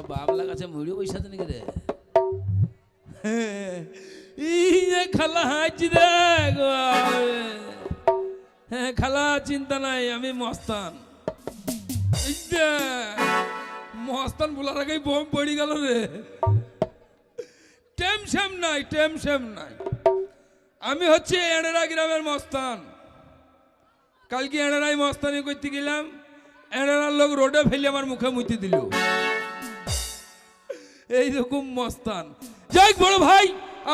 শালা বাবলা গাছে মুড়ি আছে নাকি রে? হ্যাঁ খালা, চিন্তা নাই, আমি মস্তান। মস্তান বলার বোম গেল রে। নাই নাই। আমি হচ্ছে এড়েরা গ্রামের মস্তান। কালকে এড়েরাই মস্তানি করতে গেলাম এড়েরার লোক রোডে ফেলে আমার মুখে মুতি দিল। এইরকম মস্তান। যাই বড় ভাই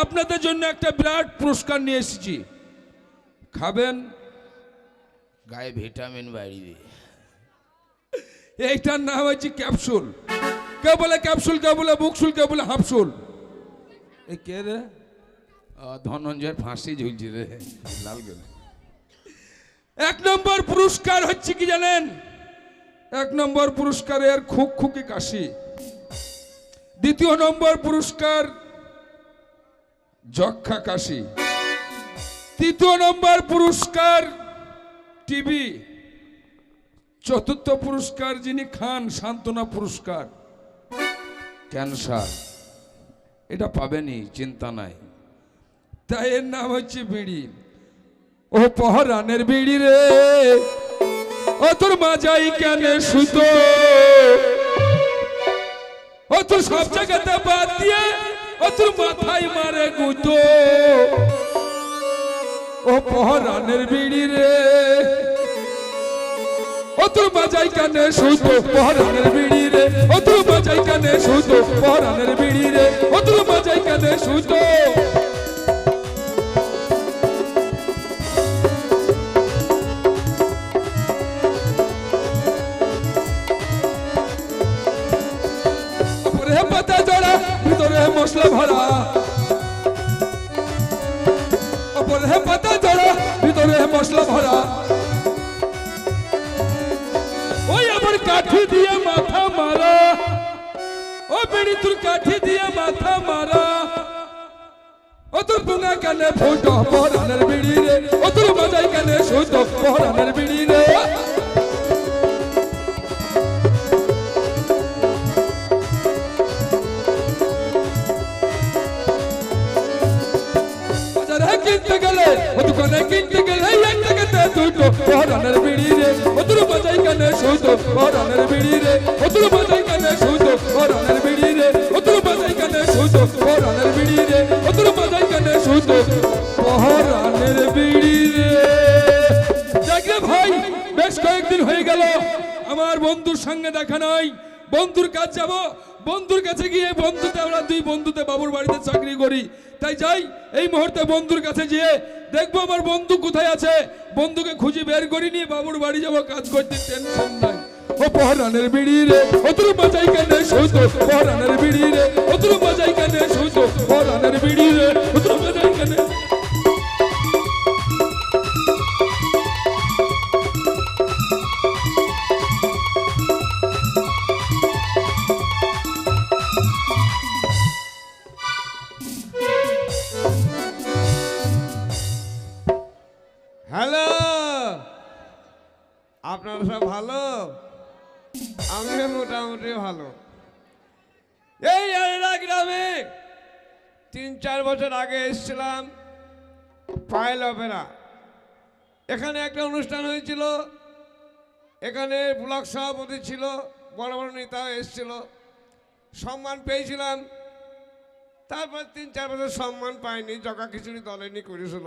আপনাদের জন্য একটা বিরাট পুরস্কার নিয়ে এসেছি। খাবেন? গায়ে ভিটামিন বাড়িবে এইটার নাম হচ্ছে ক্যাপসুল। কে বলে ক্যাপসুল কে বলে বুকসুল কে বলে হাফসুল। এ কে রে? ধনঞ্জয়ের ফাঁসি ঝুলছে রে। লাল গেলে। এক নম্বর পুরস্কার হচ্ছে কি জানেন? এক নম্বর পুরস্কারের খুক খুকি কাশি। দ্বিতীয় নম্বর পুরস্কার, যক্ষা কাশি। তৃতীয় নম্বর পুরস্কার, টিভি। চতুর্থ পুরস্কার যিনি খান, সান্ত্বনা পুরস্কার, ক্যান্সার। এটা পাবেনি, চিন্তা নাই। তাই এর নাম হচ্ছে বিড়ি। ও পহরানের বিড়ি রে। ও তোর মাজাই কেন সুতো। ও তোর সব জায়গাতে বাদ দিয়ে ও তোর মাথায় মারে গুতো ও পহরানের বিড়ি রে ও তোর বাজাই কানে সুতো পহরানের বিড়ি রে ও তোর বাজাই কানে সুতো পহরানের বিড়ি রে ও তোর বাজাই কানে সুতো মশলা ভরা। ওই আমার কাঠি দিয়ে মাথা মারা। ও বেড়ি তোর কাঠি দিয়ে মাথা মারা। ও তোর পুঙ্গা কানে ফুটো পরানের বিড়ি রে। ও তোর মজাই কানে সুতো পরানের বিড়ি রে। বাজারে কিনতে দুটো পরানের বিড়ি রে ও তোর মজাই কানে সুতো পরানের বিড়ি রে ও তোর মজাই কানে সুতো পরানের বিড়ি রে ও তোর মজাই কানে সুতো পরানের বিড়ি রে ও তোর মজাই কানে সুতো পরানের বিড়ি রে দেখলে ভাই, বেশ কয়েকদিন হয়ে গেল। আমার বন্ধুর সঙ্গে দেখা নাই। বন্ধুর কাজ যাব। বন্ধুর কাছে গিয়ে বন্ধুতে আমরা দুই বন্ধুতে বাবুর বাড়িতে চাকরি করি। তাই যাই, এই মুহূর্তে বন্ধুর কাছে গিয়ে দেখব আমার বন্ধু কোথায় আছে? বন্ধুকে খুঁজে বের করি নিয়ে বাবুর বাড়ি যাব, কাজ করতে টেনশন নাই। ও পহরানের বিড়ি রে অতুর বাজাই কেন সুতো পহরানের বিড়ি রে অতুর বাজাই কানে আগে এসেছিলাম, পায়েল অপেরা এখানে একটা অনুষ্ঠান হয়েছিল, এখানে ব্লক সভাপতি ছিল, বড় বড় নেতাও এসেছিল। সম্মান পেয়েছিলাম, তারপর তিন চার বছর সম্মান পাইনি, জগা খিচুড়ি দলেনি করেছিল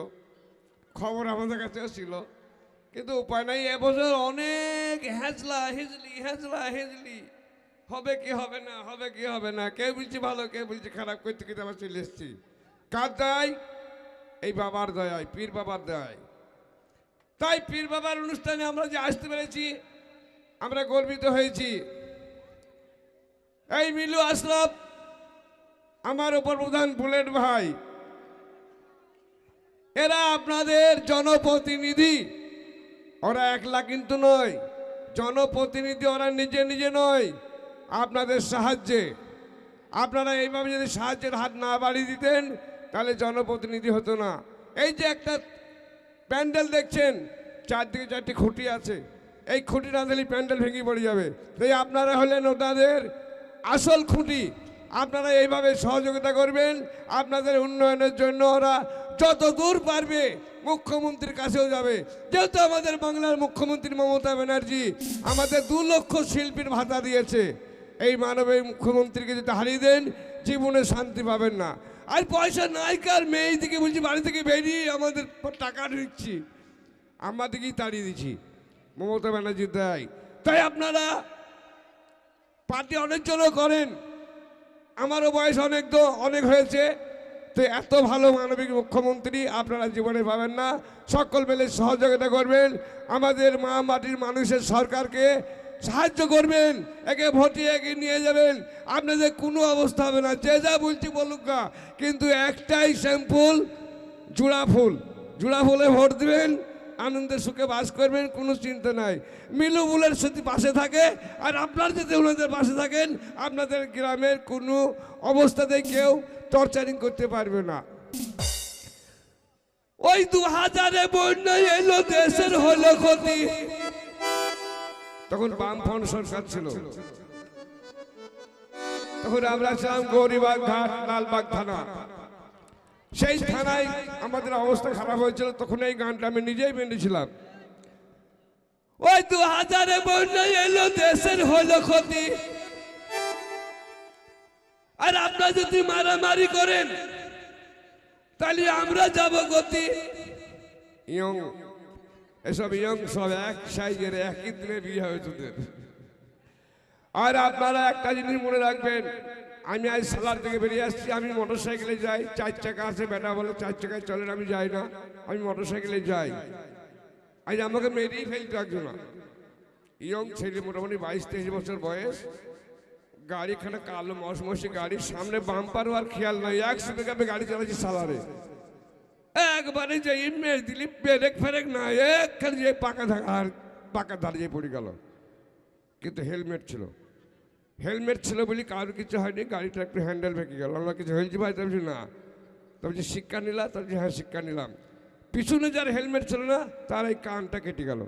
খবর আমাদের কাছেও ছিল, কিন্তু উপায় নাই, এবছর অনেক হ্যাজলা হেজলি হ্যাজলা হেজলি। হবে কি, হবে না, হবে কি, হবে না কেউ বলছে ভালো কেউ বলছে খারাপ করতে করতে আবার চলে এসছি? কার দায়? এই বাবার দয়ায়, পীর বাবার দয়ায়। তাই পীর বাবার অনুষ্ঠানে আমরা যে আসতে পেরেছি, আমরা গর্বিত হয়েছি। এই মিলু আশরাফ, আমার উপর প্রধান বুলেট ভাই, এরা আপনাদের জনপ্রতিনিধি। ওরা একলা কিন্তু নয়, জনপ্রতিনিধি ওরা নিজে নিজে নয়, আপনাদের সাহায্যে। আপনারা এইভাবে যদি সাহায্যের হাত না বাড়িয়ে দিতেন তাহলে জনপ্রতিনিধি হতো না। এই যে একটা প্যান্ডেল দেখছেন, চারদিকে চারটি খুঁটি আছে। এই খুঁটি না দিলে প্যান্ডেল ভেঙে পড়ে যাবে। তাই আপনারা হলেন ওনাদের আসল খুঁটি। আপনারা এইভাবে সহযোগিতা করবেন, আপনাদের উন্নয়নের জন্য ওরা যত দূর পারবে মুখ্যমন্ত্রীর কাছেও যাবে। যেহেতু আমাদের বাংলার মুখ্যমন্ত্রী মমতা ব্যানার্জি আমাদের দু লক্ষ শিল্পীর ভাতা দিয়েছে। এই মানবিক মুখ্যমন্ত্রীকে যদি হারিয়ে দেন, জীবনে শান্তি পাবেন না। আর পয়সা নাই কার, মেয়ে দিকে বলছি, বাড়ি থেকে বেরিয়ে আমাদের টাকা দিচ্ছি আমাদেরকেই তাড়িয়ে দিচ্ছি। মমতা ব্যানার্জি দেয় তাই আপনারা পার্টি অনেক জন করেন। আমারও বয়স অনেক তো, অনেক হয়েছে। তো এত ভালো মানবিক মুখ্যমন্ত্রী আপনারা জীবনে পাবেন না। সকল মেলে সহযোগিতা করবেন। আমাদের মা মাটির মানুষের সরকারকে সাহায্য করবেন, একে ভোটে একে নিয়ে যাবেন। আপনাদের কোনো অবস্থা হবে না, যে যা বলছি বলুক না, কিন্তু একটাই শ্যাম্পুল জোড়া ফুল। জোড়া ফুলে ভোট দিবেন আনন্দে সুখে বাস করবেন, কোনো চিন্তা নাই। মিলু বুলের সাথে পাশে থাকে, আর আপনার যদি ওনাদের পাশে থাকেন, আপনাদের গ্রামের কোনো অবস্থাতে কেউ টর্চারিং করতে পারবে না। ওই দু হাজারে বন্যা এলো, দেশের হলো ক্ষতি। তখন বামফ্রন্ট সরকার ছিল। তখন আমরা ছিলাম গৌরীবাগ ঘাট লালবাগ থানা। সেই থানায় আমাদের অবস্থা খারাপ হয়েছিল তখন এই গানটা আমি নিজেই বেঁধেছিলাম। ওই দু হাজারে বন্যা এলো দেশের হলো ক্ষতি। আর আপনারা যদি মারামারি করেন তাহলে আমরা যাব গতি। ইয়ং এসব ইয়ং সব এক সাইজের একই দিনে বিয়ে হয়েছে ওদের। আর আপনারা একটা জিনিস মনে রাখবেন, আমি আজ সালার থেকে বেরিয়ে আসছি, আমি মোটর সাইকেলে যাই, চার চাকা আছে বেটা বলে চার চাকায় চলেন, আমি যাই না, আমি মোটর সাইকেলে যাই। আজ আমাকে মেরেই ফেলতে একজন। ইয়ং ছেলে, মোটামুটি বাইশ তেইশ বছর বয়স, গাড়িখানে কালো মশমসি গাড়ির সামনে বাম্পারও আর খেয়াল নাই একসাথে আমি গাড়ি চালাচ্ছি সালারে। একবারে যে মেরে দিলি ব্রেক ফেরেক না একখানে যে পাকা আর পাকা দাঁড়িয়ে পড়ে গেল। কিন্তু হেলমেট ছিল। হেলমেট ছিল বলে কারোর কিছু হয়নি গাড়িটা একটু হ্যান্ডেল ভেঙে গেল। আমরা কিছু হয়েছে ভাই বলছি, না। তবে যে শিক্ষা নিলাম তার যে হ্যাঁ শিক্ষা নিলাম। পিছনে যার হেলমেট ছিল না তার এই কানটা কেটে গেল।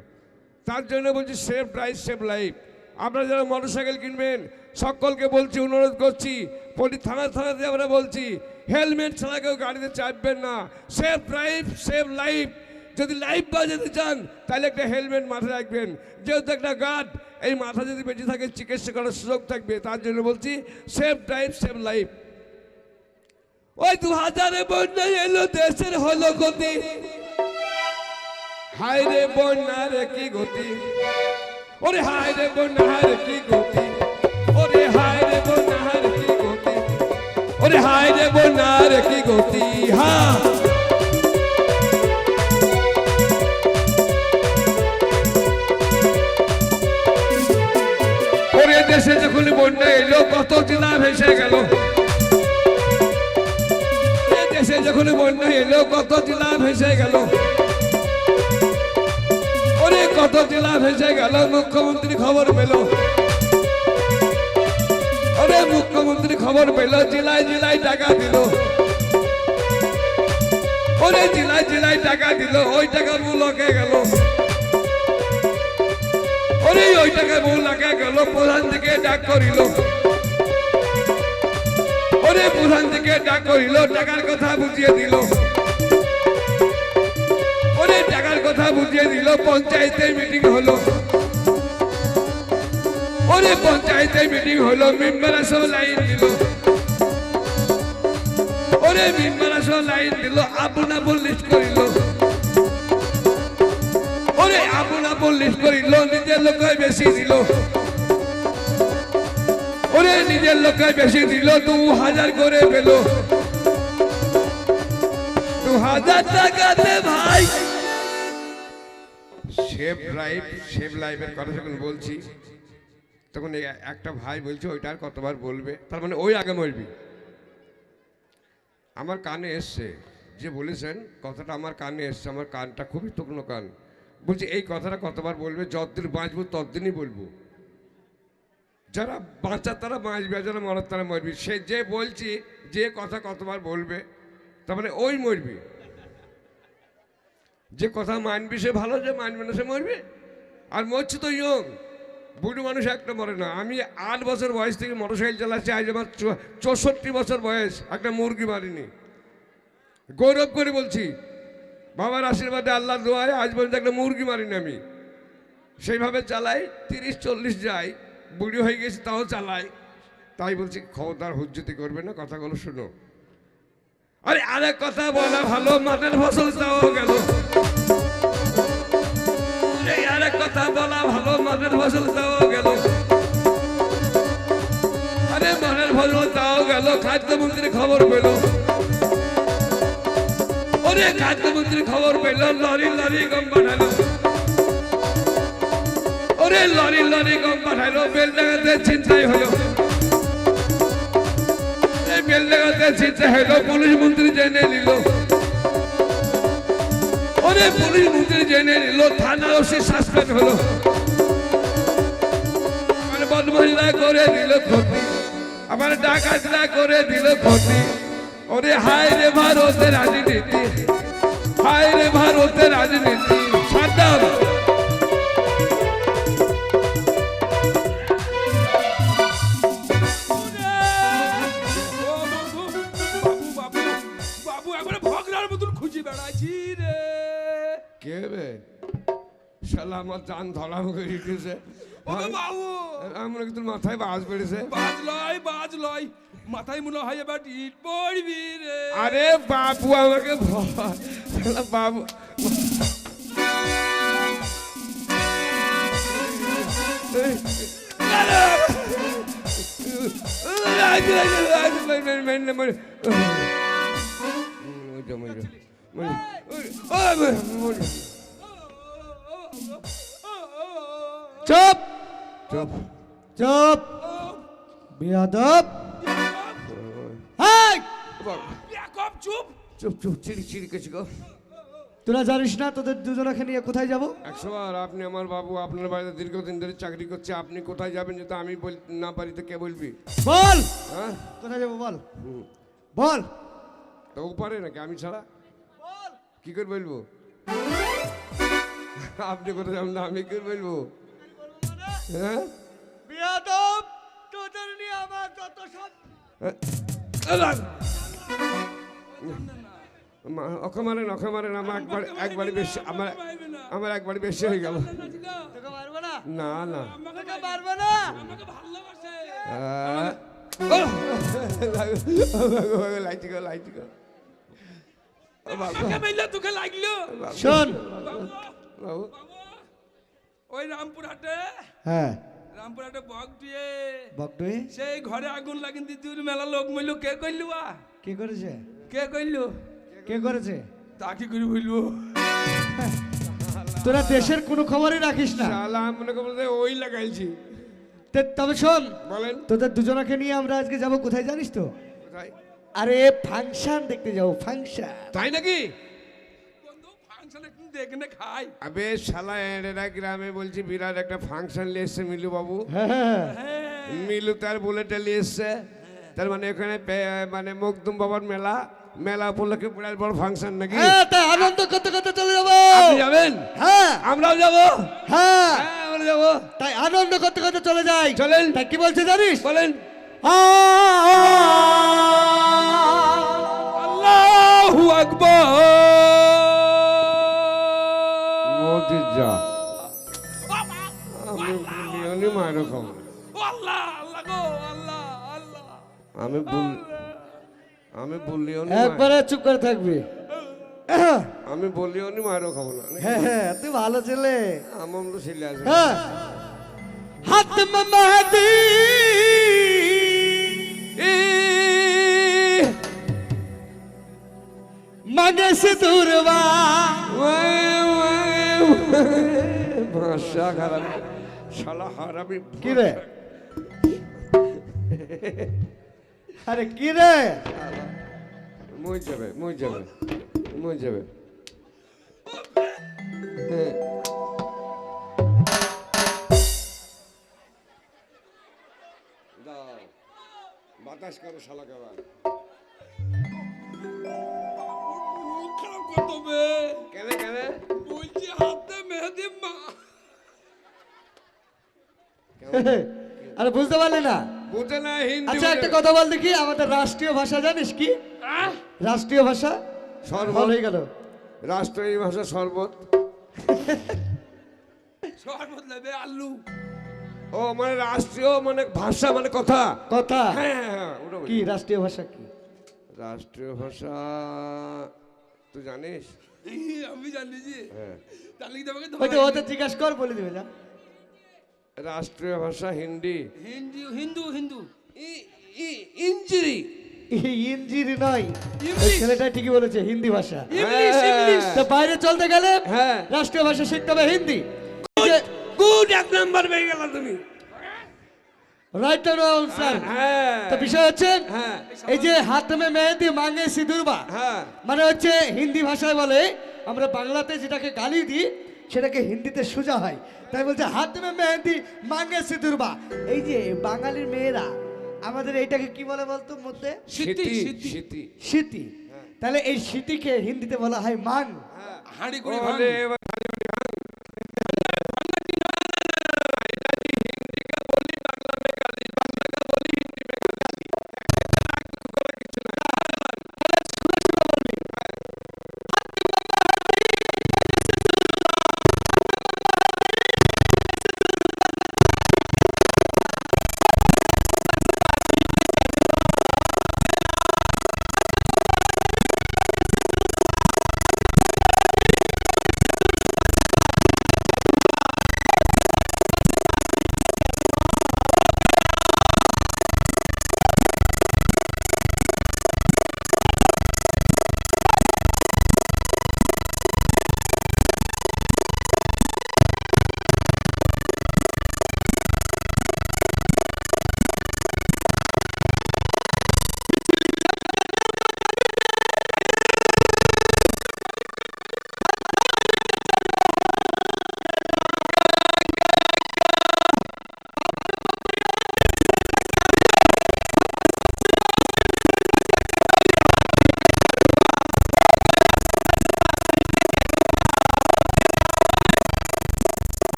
তার জন্য বলছি সেফ ড্রাইভ সেফ লাইফ আপনারা যারা মোটরসাইকেল কিনবেন সকলকে বলছি অনুরোধ করছি প্রতি থানা থানাতে আমরা বলছি হেলমেট ছাড়া কেউ গাড়িতে চাপবেন না। সেফ ড্রাইভ সেফ লাইফ যদি লাইফ বাজাতে চান, তাহলে একটা হেলমেট মাথায় রাখবেন। যেহেতু একটা গার্ড এই মাথা যদি বেঁচে থাকে, চিকিৎসা করার সুযোগ থাকবে। তার জন্য বলছি সেফ ড্রাইভ সেফ লাইফ ওই দু হাজারে বন্যা এলো, দেশের হলো গতি। হায় রে বন্যার কি গতি। ওরে হায় রে বন্যার কি গতি। ওরে হায় রে বন্যার কি গতি। ওরে হায় রে বন্যার কি গতি? হা ওরে দেশে যখন বন্যা এলো, কত জেলা ভেসে গেল। দেশে যখন বন্যা এলো, কত জেলা ভেসে গেল। ওরে কত জেলা ভেসে গেল মুখ্যমন্ত্রী খবর পেল। ওরে মুখ্যমন্ত্রী খবর পেল, জেলায় জেলায় টাকা দিল। ওরে জেলায় জেলায় টাকা দিল, ওই টাকা মূলকে গেল। ওরে ওই টাকা মূল লাগা গেল, প্রধান থেকে ডাক করিল। ওরে প্রধান থেকে ডাক করিল, টাকার কথা বুঝিয়ে দিল। ওরে টাকার কথা বুঝিয়ে দিল পঞ্চায়েতে মিটিং হলো। ওরে পঞ্চায়েতে মিটিং হলো মেম্বাররা সব লাইন দিল। ওরে মেম্বাররা সব লাইন দিল আপন আপন লিস্ট করিল। ওরে আপন আপন লিস্ট করিল, নিজের লোক বেশি দিল। ওরে নিজের লোক বেশি দিল, দু হাজার করে পেল। দু হাজার টাকা টাকাতে ভাই। সেভ লাইফ সেভ লাইফের কথা যখন বলছি তখন একটা ভাই বলছে, ওইটা আর কতবার বলবে? তার মানে ওই আগে মরবি আমার কানে এসছে যে বলেছেন, কথাটা আমার কানে এসছে, আমার কানটা খুবই তুকনো কান। বলছি, এই কথাটা কতবার বলবে? যতদিন বাঁচবো, ততদিনই বলব। যারা বাঁচার তারা বাঁচবে যারা মরার তারা মরবি। সে যে বলছি, যে কথা কতবার বলবে, তার মানে ওই মরবি। যে কথা মানবি, সে ভালো, যে মানবে না, সে মরবে। আর মরছে তো ইয়ং। বুড়ো মানুষ একটা মরে না। আমি আট বছর বয়স থেকে মোটরসাইকেল চালাচ্ছি, আজ আমার চৌষট্টি বছর বয়স, একটা মুরগি মারিনি। গৌরব করে বলছি, বাবার আশীর্বাদে আল্লাহ দোয়ায় আজ পর্যন্ত একটা মুরগি মারিনি আমি। সেইভাবে চালাই, তিরিশ, চল্লিশ যাই, বুড়ি হয়ে গেছি, তাও চালাই। তাই বলছি, খবরদার হুজ্জতি করবে না, কথাগুলো শুনো। আরে আরেক কথা বলা ভালো মাঠের ফসল তাও গেল। আরেক কথা বলা ভালো মাঠের ফসল তাও গেল। আরে মাঠের ফসল তাও গেল খাদ্যমন্ত্রী খবর পেল। ওরে খাদ্যমন্ত্রী খবর পেল, লরি লরি গম পাঠালো। ওরে লরি লরি গম পাঠালো বেলডাঙ্গাতে চিন্তাই হলো। বেলডাঙ্গাতে চিন্তা হলো, পুলিশ মন্ত্রী জেনে নিল। ওরে পুলিশ মুখে জেনে নিল থানা ওসে সাসপেন্ড হলো। বদমহিলা করে দিল ক্ষতি, আমার ডাকাতরা করে দিল ক্ষতি। ওরে হায় রে ভারতের রাজনীতি, হায় রে ভারতের রাজনীতি। জান ধরা মুখে রেখেছে বাবু! আমার তোর মাথায় বাজ পেড়েছে বাজ লয় বাজ লয়। মাথায় মনে হয় এবার ইট পড়বি রে। আরে বাবু আমাকে বাবু। চুপ। চুপ। চুপ। বিয়াদব। এই কপ চুপ। চুপ চুপ চিড়ি চিড়ি কেছি গো। তোরা জানিস না তোদের দুজনকে নিয়ে কোথায় যাব? একশো বার আপনি আমার বাবু আপনার বাড়িতে দীর্ঘদিন ধরে চাকরি করছে আপনি কোথায় যাবেন যদি আমি বল না পারি তো কে বলবি? বল! হ্যাঁ? কোথায় যাব বল? বল! তো ও পারে নাকি আমি ছাড়া? কি করে বলব? আপনি কোথায় যাবেন না আমি কি করে বলব? বিয়াদব তোদের নিয়ে আমার যত সব ওকে মারেন ওকে মারেন আমার একবার একবারই বেশি আমার আমার একবারই বেশি হয়ে গেল। না না। না তোকে মারবো না। আমাকে ভালোবাসে। আহ, ও, লাইট গো লাইট গো ও বাবা আমাকে মাইলে তোকে লাগল। শোন। বাবু। ওই রামপুরহাটে। হ্যাঁ। রামপুরহাটে বক দিয়ে বকটুই সেই ঘরে আগুন লাগিন দিদির মেলা লোক মইলো। কে কইলু আ? কি করেছে? কে কইলু? কে করেছে? তা কি করে বলব তোরা দেশের কোনো খবরই রাখিস না। শালা মনে করব ওই লাগাইছি। তে- তবে শোন বলেন। তোদের দুজনকে নিয়ে আমরা আজকে যাব কোথায় জানিস তো? কোথায়? আরে ফাংশন দেখতে যাব ফাংশন। তাই নাকি বন্ধু ফাংশন একটু দেখনে খাই আবে শালা এরা গ্রামে বলছি বিরাট একটা ফাংশন নিয়ে এসছে মিলু বাবু। হ্যাঁ মিলু তার বুলেটে নিয়ে এসছে। তার মানে এখানে পে- মানে মুকদুম বাবার মেলা। মেলা উপলক্ষে বিরাট বড় ফাংশন নাকি? হ্যাঁ তাই আনন্দ করতে করতে চলে যাব। আপনি যাবেন? হ্যাঁ। আমরাও যাব? হ্যাঁ। হ্যাঁ আমরা যাব। তাই আনন্দ করতে করতে চলে যাই। চলেন। তাই কি বলছে জানিস? বলেন। আল্লাহু আকবার। যা। আমি বিরিয়ানি মায়ের খাব আল্লাহ আল্লাহ গো আল্লাহ আল্লাহ আমি বল আমি বললিও একবারে চুপ করে থাকবি। আমি বললিও নি মায়েরও খাব না। হ্যাঁ তুই ভালো ছেলে। আমার তো ছেলে আছে। হাত মাহাদি। মাগে সে দূরবা। রে আরে কি রে যাবে যাবে মই যাবে। বাতাস করো শালা কেবার আরে বুঝতে পারলে না? বুঝে না হিন্দি আচ্ছা একটা কথা বল দেখি আমাদের রাষ্ট্রীয় ভাষা জানিস কি? রাষ্ট্রীয় ভাষা? শরবত। ভালো হয়ে গেল। রাষ্ট্রীয় ভাষা শরবত শরবত লেবে আলু ও মানে রাষ্ট্রীয় মানে ভাষা মানে কথা। কথা? হ্যাঁ হ্যাঁ হ্যাঁ ওটা। কি রাষ্ট্রীয় ভাষা কি? রাষ্ট্রীয় ভাষা তুই জানিস? এই, আমি জানি যে। হ্যাঁ। তাহলে কি তোমাকে ওদের জিজ্ঞাসা কর বলে দিবে যা। রাষ্ট্রীয় ভাষা হিন্দি হিন্দু হিন্দু হিন্দু ই- ই- ইঞ্জিরি ইঞ্জিরি নয় ছেলেটা ঠিকই বলেছে হিন্দি ভাষা ইংলিশ হ্যাঁ। ইংলিশ তো বাইরে চলতে গেলে হ্যাঁ। রাষ্ট্রীয় ভাষা শিখতে হবে হিন্দি। গুড এক নাম্বার পেয়ে গেল তুমি। রাইট স্যার হ্যাঁ তো বিষয় হচ্ছে হ্যাঁ। এই যে হাত মে মেহেদি মাঙ্গে সিঁদুরবা হ্যাঁ। মানে হচ্ছে হিন্দি ভাষায় বলে আমরা বাংলাতে যেটাকে গালি দিই সেটাকে হিন্দিতে সোজা হয়। তাই বলছে হাত মে মেহেন্দি মাঙ্গে সিঁদুরবা এই যে বাঙালির মেয়েরা আমাদের এইটাকে কি বলে বলতো মধ্যে? শীতি তাহলে এই স্মৃতিকে হিন্দিতে বলা হয় মাং। হাঁড়ি করে